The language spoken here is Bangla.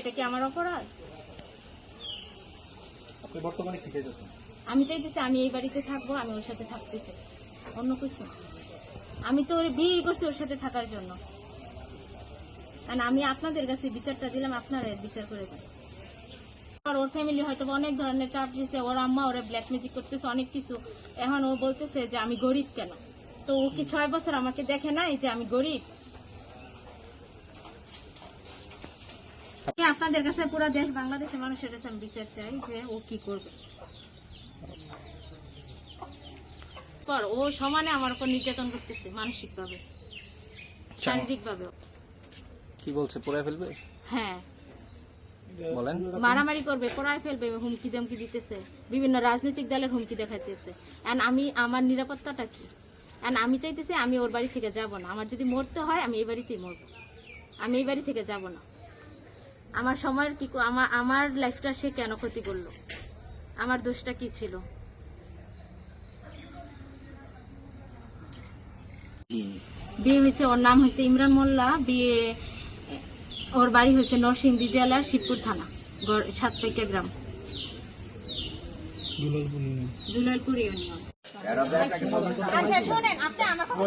এটা কি আমার অপরাধ? আপনি বর্তমানে কি চাইতেছেন? আমি চাইতেছি আমি এই বাড়িতে থাকব আমি ওর সাথে থাকতে চাই। অন্য কিছু আমি তো ওর বিয়ে করছি ওর সাথে থাকার জন্য। কারণ আমি আপনাদের কাছে বিচারটা দিলাম আপনারা বিচার করে দেন। আর ওর ফ্যামিলি হয়তো অনেক ধরনের চাপ দিচ্ছে ওর আম্মা ওরা ব্ল্যাক ম্যাজিক করতেছে অনেক কিছু। এখন ও বলতেছে যে আমি গরিব কেন? তো ও কি ছয় বছর আমাকে দেখে নাই যে আমি গরিব? আপনাদের কাছে পুরো দেশ বাংলাদেশের মানুষের কাছে আমি বিচার চাই যে ও কি করবে। পর ও সমানে আমার উপর নির্যাতন করতেছে মানসিক ভাবে শারীরিক ভাবে কি বলছে পড়ে ফেলবে? হ্যাঁ। বলেন। মারামারি করবে পড়ায় ফেলবে হুমকি দমকি দিতেছে বিভিন্ন রাজনৈতিক দলের হুমকি দেখাইতেছে। এন্ড আমি আমার নিরাপত্তাটা কি? এন্ড আমি চাইতেছি আমি ওর বাড়ি থেকে যাব না। আমার যদি মরতে হয় আমি এই বাড়িতেই মরবো। আমি এই বাড়ি থেকে যাব না। আমার সময়ের কি আমার আমার লাইফটা সে কেন ক্ষতি করল? আমার দোষটা কি ছিল? বিয়ে হয়েছে ওর নাম হয়েছে ইমরান মোল্লা। বিয়ে ওর বাড়ি হয়েছে নরসিংদী জেলার শিবপুর থানা গড়- সাতপাইকা গ্রাম। দুলালপুর ইউনিয়ন। আচ্ছা শোনেন আপনি আমার কথা